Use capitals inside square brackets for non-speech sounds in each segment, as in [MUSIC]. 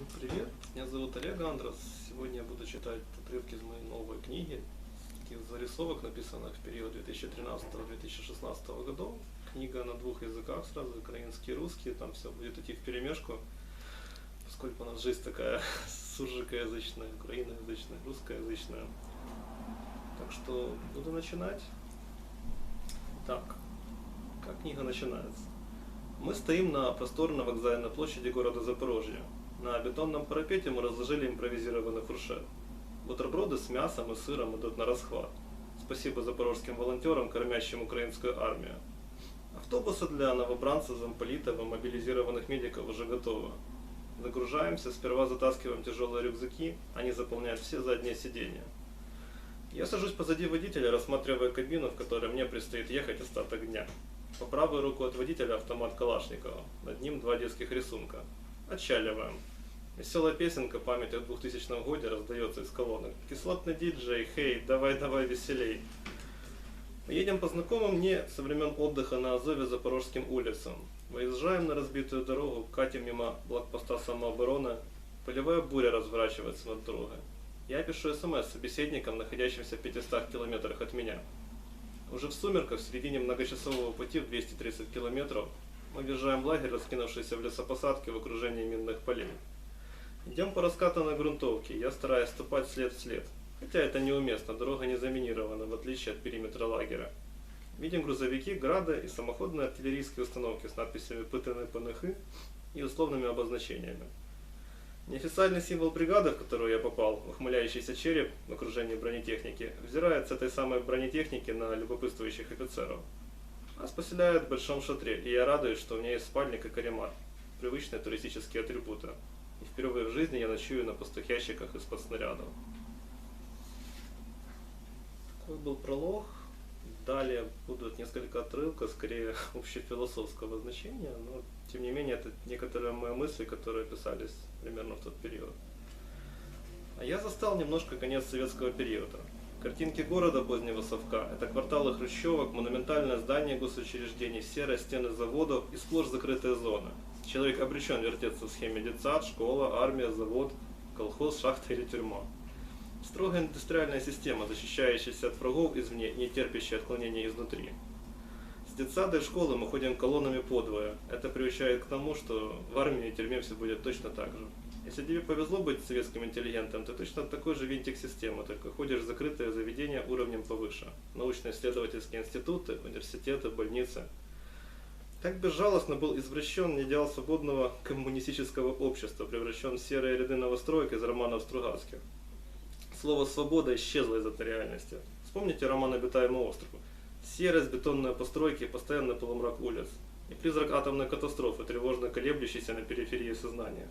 Всем привет, меня зовут Олег Андрос. Сегодня я буду читать отрывки из моей новой книги, таких зарисовок, написанных в период 2013-2016 годов. Книга на двух языках сразу, украинский и русский, там все будет идти в перемешку, поскольку у нас жизнь такая [LAUGHS] суржикоязычная, украиноязычная, русскоязычная. Так что буду начинать. Так, как книга начинается? Мы стоим на просторной вокзальной площади города Запорожья. На бетонном парапете мы разложили импровизированный фуршет. Бутерброды с мясом и сыром идут на расхват. Спасибо запорожским волонтерам, кормящим украинскую армию. Автобусы для новобранцев, замполитов и мобилизированных медиков уже готовы. Загружаемся, сперва затаскиваем тяжелые рюкзаки, они заполняют все задние сиденья. Я сажусь позади водителя, рассматривая кабину, в которой мне предстоит ехать остаток дня. По правую руку от водителя автомат Калашникова. Над ним два детских рисунка. Отчаливаем. Веселая песенка память о 2000 годе раздается из колонок. Кислотный диджей, хей, давай-давай веселей. Мы едем по знакомым мне со времен отдыха на Азове Запорожским улицам. Выезжаем на разбитую дорогу, катим мимо блокпоста самообороны. Полевая буря разворачивается над дорогой. Я пишу смс собеседникам, находящимся в 500 километрах от меня. Уже в сумерках, в середине многочасового пути в 230 километров, мы въезжаем в лагерь, раскинувшийся в лесопосадке в окружении минных полей. Идем по раскатанной грунтовке, я стараюсь ступать след в след. Хотя это неуместно, дорога не заминирована, в отличие от периметра лагеря. Видим грузовики, грады и самоходные артиллерийские установки с надписями «Пытаны ПНХ» и условными обозначениями. Неофициальный символ бригады, в которую я попал, ухмыляющийся череп в окружении бронетехники, взирает с этой самой бронетехники на любопытствующих офицеров. Нас поселяют в большом шатре, и я радуюсь, что у меня есть спальник и каремат, привычные туристические атрибуты. И впервые в жизни я ночую на пустых ящиках из-под снарядов. Такой был пролог. Далее будут несколько отрывков, скорее [LAUGHS] общефилософского значения, но тем не менее это некоторые мои мысли, которые писались примерно в тот период. А я застал немножко конец советского периода. Картинки города позднего совка – это кварталы хрущевок, монументальное здание госучреждений, серые стены заводов и сплошь закрытые зоны. Человек обречен вертеться в схеме детсад, школа, армия, завод, колхоз, шахта или тюрьма. Строгая индустриальная система, защищающаяся от врагов извне, не терпящая отклонений изнутри. С детсада и школы мы ходим колоннами подвое. Это приучает к тому, что в армии и тюрьме все будет точно так же. Если тебе повезло быть советским интеллигентом, ты точно такой же винтик системы, только ходишь в закрытое заведение уровнем повыше. Научно-исследовательские институты, университеты, больницы. Так безжалостно был извращен идеал свободного коммунистического общества, превращен в серые ряды новостроек из романов Стругацких. Слово «свобода» исчезло из этой реальности. Вспомните роман «Обитаемый остров». Серость, бетонные постройки, постоянный полумрак улиц. И призрак атомной катастрофы, тревожно колеблющийся на периферии сознания.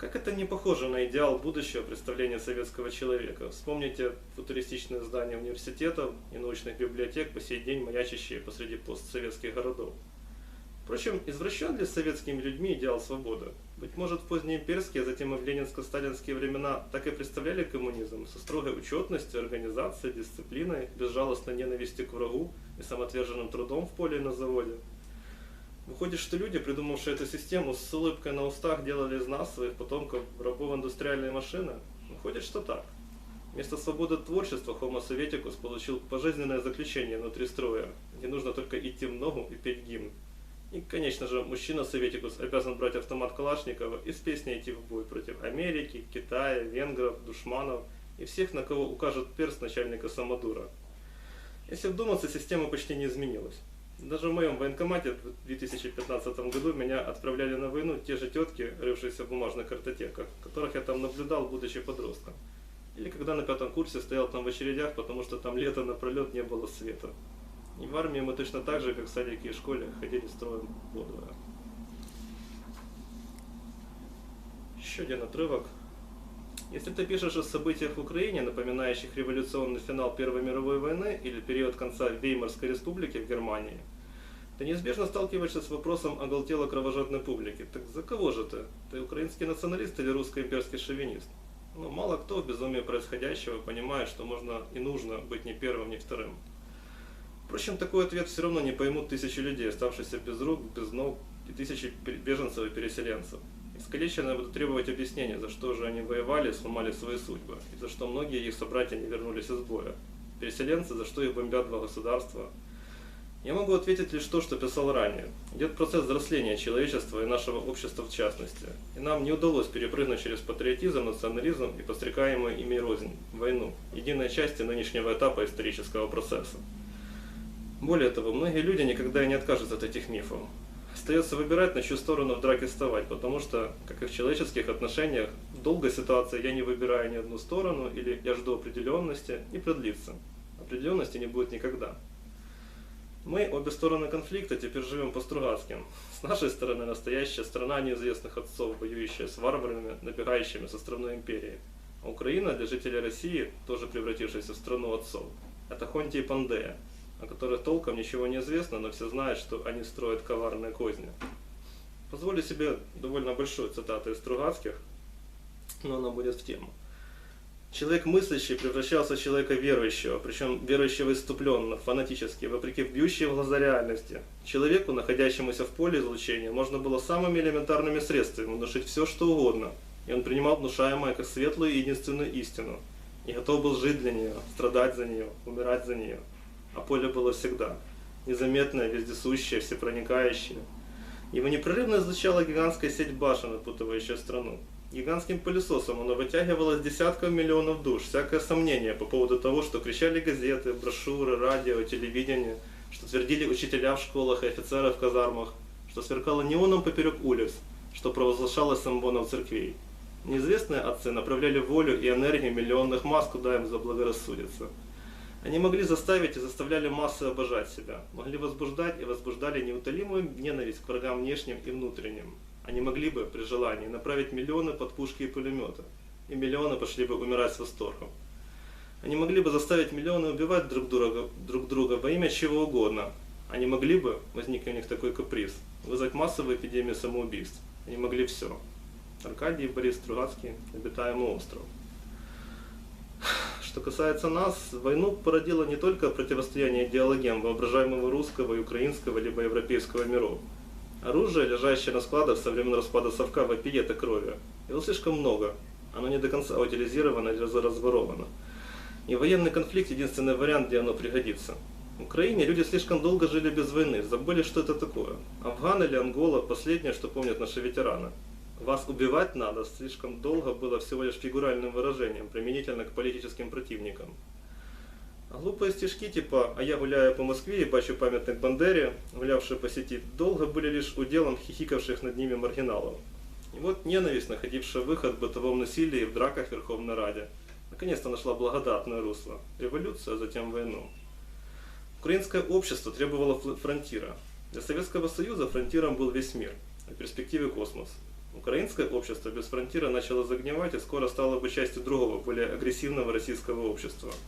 Как это не похоже на идеал будущего представления советского человека? Вспомните футуристичные здания университетов и научных библиотек, по сей день маячащие посреди постсоветских городов. Впрочем, извращен ли советскими людьми идеал свободы? Быть может, в позднеимперские, а затем и в ленинско-сталинские времена так и представляли коммунизм со строгой учетностью, организацией, дисциплиной, безжалостной ненавистью к врагу и самоотверженным трудом в поле и на заводе. Выходит, что люди, придумавшие эту систему, с улыбкой на устах делали из нас, своих потомков, рабов индустриальной машины? Выходит, что так. Вместо свободы творчества Homo Советикус получил пожизненное заключение внутри строя, где нужно только идти в ногу и петь гимн. И, конечно же, мужчина Советикус обязан брать автомат Калашникова и с песней идти в бой против Америки, Китая, венгров, душманов и всех, на кого укажет перст начальника Самодура. Если вдуматься, система почти не изменилась. Даже в моем военкомате в 2015 году меня отправляли на войну те же тетки, рывшиеся в бумажных картотеках, которых я там наблюдал, будучи подростком. Или когда на пятом курсе стоял там в очередях, потому что там лето напролет не было света. И в армии мы точно так же, как в садике и школе, ходили строем подвое. Еще один отрывок. Если ты пишешь о событиях в Украине, напоминающих революционный финал Первой мировой войны или период конца Веймарской республики в Германии, ты неизбежно сталкиваешься с вопросом оголтело кровожадной публики. Так за кого же ты? Ты украинский националист или русско-имперский шовинист? Но мало кто в безумии происходящего понимает, что можно и нужно быть ни первым, ни вторым. Впрочем, такой ответ все равно не поймут тысячи людей, оставшихся без рук, без ног, и тысячи беженцев и переселенцев. Искалеченные будут требовать объяснения, за что же они воевали и сломали свои судьбы, и за что многие их собратья не вернулись из боя. Переселенцы, за что их бомбят два государства. Я могу ответить лишь то, что писал ранее. Идет процесс взросления человечества и нашего общества в частности. И нам не удалось перепрыгнуть через патриотизм, национализм и пострекаемую ими рознь, войну, единой части нынешнего этапа исторического процесса. Более того, многие люди никогда и не откажутся от этих мифов. Остается выбирать, на чью сторону в драке вставать, потому что, как и в человеческих отношениях, в долгой ситуации я не выбираю ни одну сторону или я жду определенности, не продлится. Определенности не будет никогда. Мы, обе стороны конфликта, теперь живем по Стругацким. С нашей стороны настоящая страна неизвестных отцов, воюющая с варварами, набегающими со страной империи. А Украина для жителей России, тоже превратившаяся в страну отцов, это Хонти и Пандея, о которых толком ничего не известно, но все знают, что они строят коварные козни. Позволю себе довольно большую цитату из Стругацких, но она будет в тему. Человек мыслящий превращался в человека верующего, причем верующего иступленно, фанатически, вопреки бьющей в глаза реальности. Человеку, находящемуся в поле излучения, можно было самыми элементарными средствами внушить все, что угодно, и он принимал внушаемое как светлую и единственную истину, и готов был жить для нее, страдать за нее, умирать за нее. А поле было всегда, незаметное, вездесущее, всепроникающее. Его непрерывно излучала гигантская сеть башен, опутывающая страну. Гигантским пылесосом оно вытягивалось десятков миллионов душ. Всякое сомнение по поводу того, что кричали газеты, брошюры, радио, телевидение, что твердили учителя в школах и офицеры в казармах, что сверкало неоном поперек улиц, что провозглашалось самбонов церквей. Неизвестные отцы направляли волю и энергию миллионных масс, куда им заблагорассудится. Они могли заставить и заставляли массы обожать себя, могли возбуждать и возбуждали неутолимую ненависть к врагам внешним и внутренним. Они могли бы, при желании, направить миллионы под пушки и пулеметы, и миллионы пошли бы умирать с восторгом. Они могли бы заставить миллионы убивать друг друга, друг друга во имя чего угодно. Они могли бы, возник у них такой каприз, вызвать массовую эпидемию самоубийств. Они могли все. Аркадий Борис Стругацкий, обитаемый остров. Что касается нас, войну породило не только противостояние идеологем воображаемого русского и украинского либо европейского миров, Оружие, лежащее на складах со времен распада совка, вопиет о крови. Его слишком много. Оно не до конца утилизировано или разворовано. И военный конфликт – единственный вариант, где оно пригодится. В Украине люди слишком долго жили без войны, забыли, что это такое. Афган или Ангола – последнее, что помнят наши ветераны. Вас убивать надо слишком долго было всего лишь фигуральным выражением, применительно к политическим противникам. Глупые стишки типа «А я гуляю по Москве и бачу памятник Бандере», гулявшие по сети, долго были лишь уделом хихикавших над ними маргиналов. И вот ненависть, находившая выход в бытовом насилии и в драках в Верховной Раде, наконец-то нашла благодатное русло. Революция, а затем войну. Украинское общество требовало фронтира. Для Советского Союза фронтиром был весь мир, а в перспективе космос. Украинское общество без фронтира начало загнивать и скоро стало бы частью другого, более агрессивного российского общества –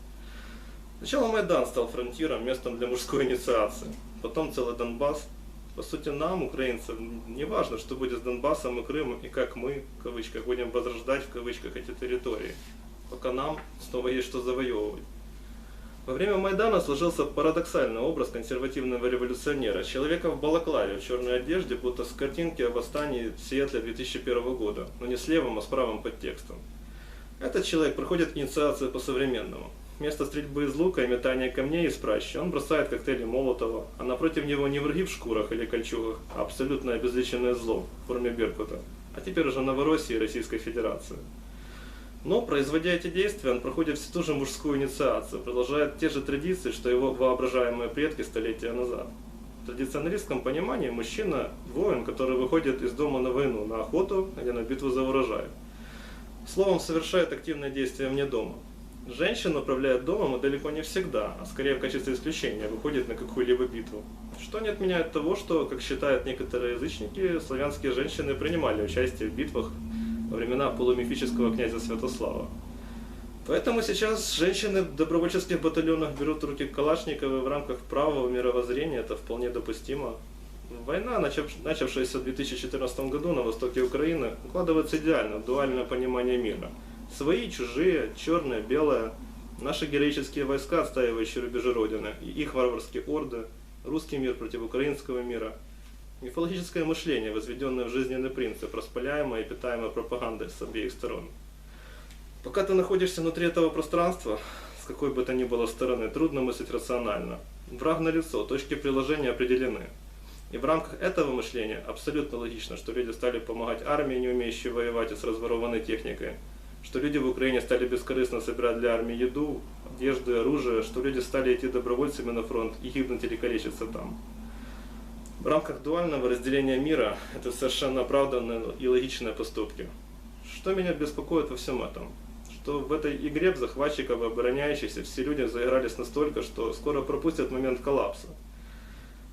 Сначала Майдан стал фронтиром, местом для мужской инициации. Потом целый Донбасс. По сути, нам, украинцам, не важно, что будет с Донбассом и Крымом, и как мы, в кавычках, будем возрождать, в кавычках, эти территории. Пока нам снова есть что завоевывать. Во время Майдана сложился парадоксальный образ консервативного революционера, человека в балаклаве, в черной одежде, будто с картинки о восстании в Сиэтле 2001 года, но не с левым, а с правым подтекстом. Этот человек проходит инициацию по-современному. Вместо стрельбы из лука и метания камней из пращи он бросает коктейли Молотова, а напротив него не враги в шкурах или кольчугах, а абсолютно обезличенное зло в форме Беркута, а теперь уже Новороссии и Российской Федерации. Но, производя эти действия, он проходит всю ту же мужскую инициацию, продолжает те же традиции, что его воображаемые предки столетия назад. В традиционалистском понимании мужчина – воин, который выходит из дома на войну, на охоту или на битву за урожай. Словом, совершает активное действие вне дома – Женщина управляет домом и далеко не всегда, а скорее в качестве исключения выходит на какую-либо битву. Что не отменяет того, что, как считают некоторые язычники, славянские женщины принимали участие в битвах во времена полумифического князя Святослава. Поэтому сейчас женщины в добровольческих батальонах берут в руки Калашниковы в рамках правого мировоззрения, это вполне допустимо. Война, начавшаяся в 2014 году на востоке Украины, укладывается идеально в дуальное понимание мира – Свои, чужие, черное, белое. Наши героические войска, отстаивающие рубежи Родины, и их варварские орды, русский мир против украинского мира. Мифологическое мышление, возведенное в жизненный принцип, распыляемое и питаемое пропагандой с обеих сторон. Пока ты находишься внутри этого пространства, с какой бы то ни было стороны, трудно мыслить рационально. Враг на лицо, точки приложения определены. И в рамках этого мышления абсолютно логично, что люди стали помогать армии, не умеющей воевать и с разворованной техникой, что люди в Украине стали бескорыстно собирать для армии еду, одежду и оружие, что люди стали идти добровольцами на фронт и гибнуть или калечиться там. В рамках дуального разделения мира это совершенно оправданные и логичные поступки. Что меня беспокоит во всем этом? Что в этой игре в захватчиков и обороняющихся все люди заигрались настолько, что скоро пропустят момент коллапса.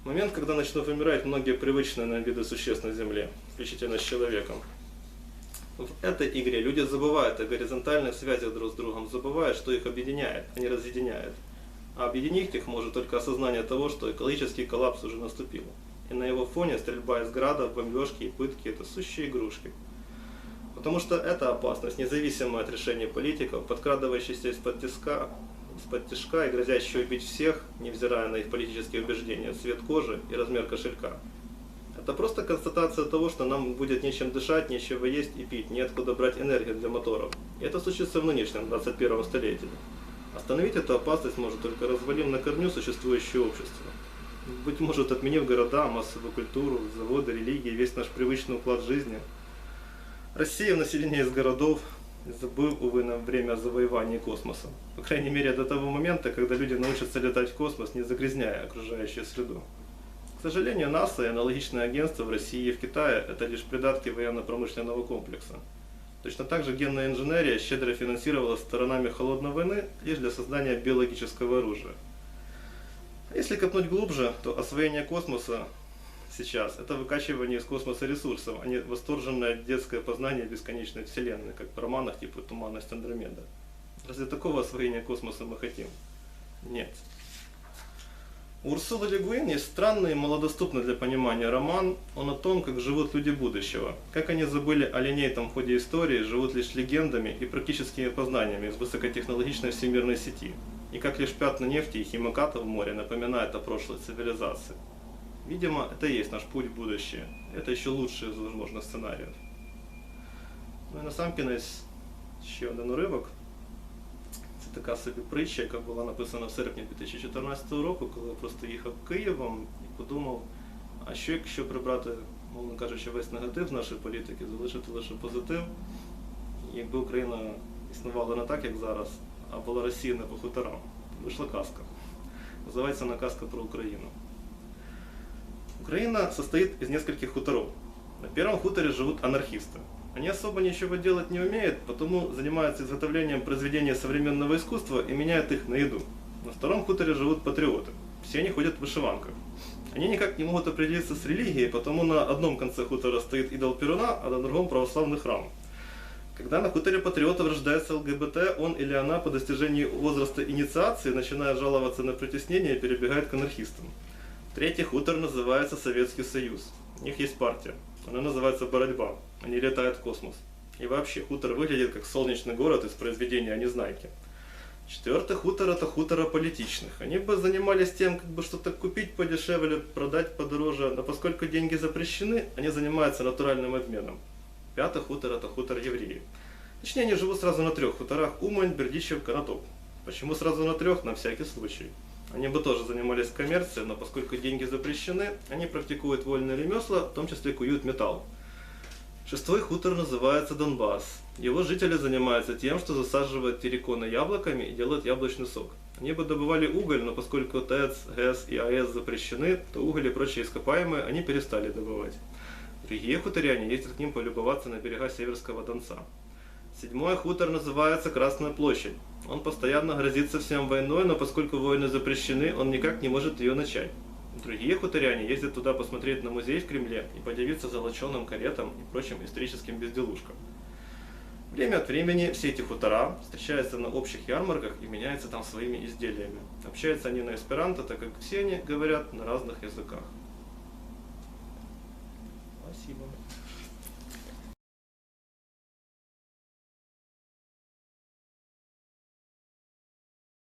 Момент, когда начнут вымирать многие привычные нам виды существ на Земле, включительно с человеком. В этой игре люди забывают о горизонтальных связях друг с другом, забывают, что их объединяет, а не разъединяет. А объединить их может только осознание того, что экологический коллапс уже наступил и на его фоне стрельба из градов, бомбежки и пытки – это сущие игрушки. Потому что эта опасность, независимо от решений политиков, подкрадывающаяся из-под тиска, из-под тяжка и грозящая убить всех, невзирая на их политические убеждения, цвет кожи и размер кошелька. Это просто констатация того, что нам будет нечем дышать, нечего есть и пить, неоткуда брать энергию для моторов. И это случится в нынешнем 21 столетии. Остановить эту опасность может только развалив на корню существующее общество быть может, отменив города, массовую культуру, заводы, религии, весь наш привычный уклад жизни. Россия в население из городов, забыл, увы, на время завоевания космоса. По крайней мере, до того момента, когда люди научатся летать в космос, не загрязняя окружающую среду. К сожалению, НАСА и аналогичные агентства в России и в Китае – это лишь придатки военно-промышленного комплекса. Точно так же генная инженерия щедро финансировалась сторонами холодной войны лишь для создания биологического оружия – если копнуть глубже, то освоение космоса сейчас – это выкачивание из космоса ресурсов, а не восторженное детское познание бесконечной Вселенной, как в романах типа «Туманность Андромеда». Разве такого освоения космоса мы хотим? Нет. У Урсулы Легуин есть странный и малодоступный для понимания роман. Он о том, как живут люди будущего. Как они забыли о линейном ходе истории, живут лишь легендами и практическими познаниями из высокотехнологичной всемирной сети и как лишь пятна нефти и химикатов в море напоминают о прошлой цивилизации. Видимо, это и есть наш путь в будущее. Это еще лучший из возможных сценариев. Ну і на сам кінець ще один уривок. Це така собі притча, яка була написана в серпні 2014 року, коли я просто їхав Києвом і подумав, а що якщо прибрати, мовно кажучи, весь негатив з нашої політики, залишити лише позитив, якби Україна існувала не так, як зараз, А была рассеяна по хуторам. Вышла каска. Называется она «Каска про Украину». Украина состоит из нескольких хуторов. На первом хуторе живут анархисты. Они особо ничего делать не умеют, потому занимаются изготовлением произведений современного искусства и меняют их на еду. На втором хуторе живут патриоты. Все они ходят в вышиванках. Они никак не могут определиться с религией, потому на одном конце хутора стоит идол Перуна, а на другом православный храм. Когда на хуторе патриотов рождается ЛГБТ, он или она по достижении возраста инициации начинает жаловаться на притеснение перебегает к анархистам. Третий хутор называется Советский Союз. У них есть партия. Она называется «Боротьба». Они летают в космос. И вообще, хутор выглядит как солнечный город из произведения о Незнайке. Четвертый хутор – это хутора политичных. Они бы занимались тем, как бы что-то купить подешевле, продать подороже, но поскольку деньги запрещены, они занимаются натуральным обменом. Пятый хутор – это хутор евреев. Точнее, они живут сразу на трех хуторах – Умань, Бердичев, Конотоп. Почему сразу на трех? На всякий случай. Они бы тоже занимались коммерцией, но поскольку деньги запрещены, они практикуют вольные ремесла, в том числе куют металл. Шестой хутор называется Донбасс. Его жители занимаются тем, что засаживают терриконы яблоками и делают яблочный сок. Они бы добывали уголь, но поскольку ТЭЦ, ГЭС и АЭС запрещены, то уголь и прочие ископаемые они перестали добывать. Другие хуторяне ездят к ним полюбоваться на берега Северского Донца. Седьмой хутор называется Красная площадь. Он постоянно грозится всем войной, но поскольку войны запрещены, он никак не может ее начать. Другие хуторяне ездят туда посмотреть на музей в Кремле и подивиться золоченым каретам и прочим историческим безделушкам. Время от времени все эти хутора встречаются на общих ярмарках и меняются там своими изделиями. Общаются они на эсперанто, так как все они говорят на разных языках. Sibo.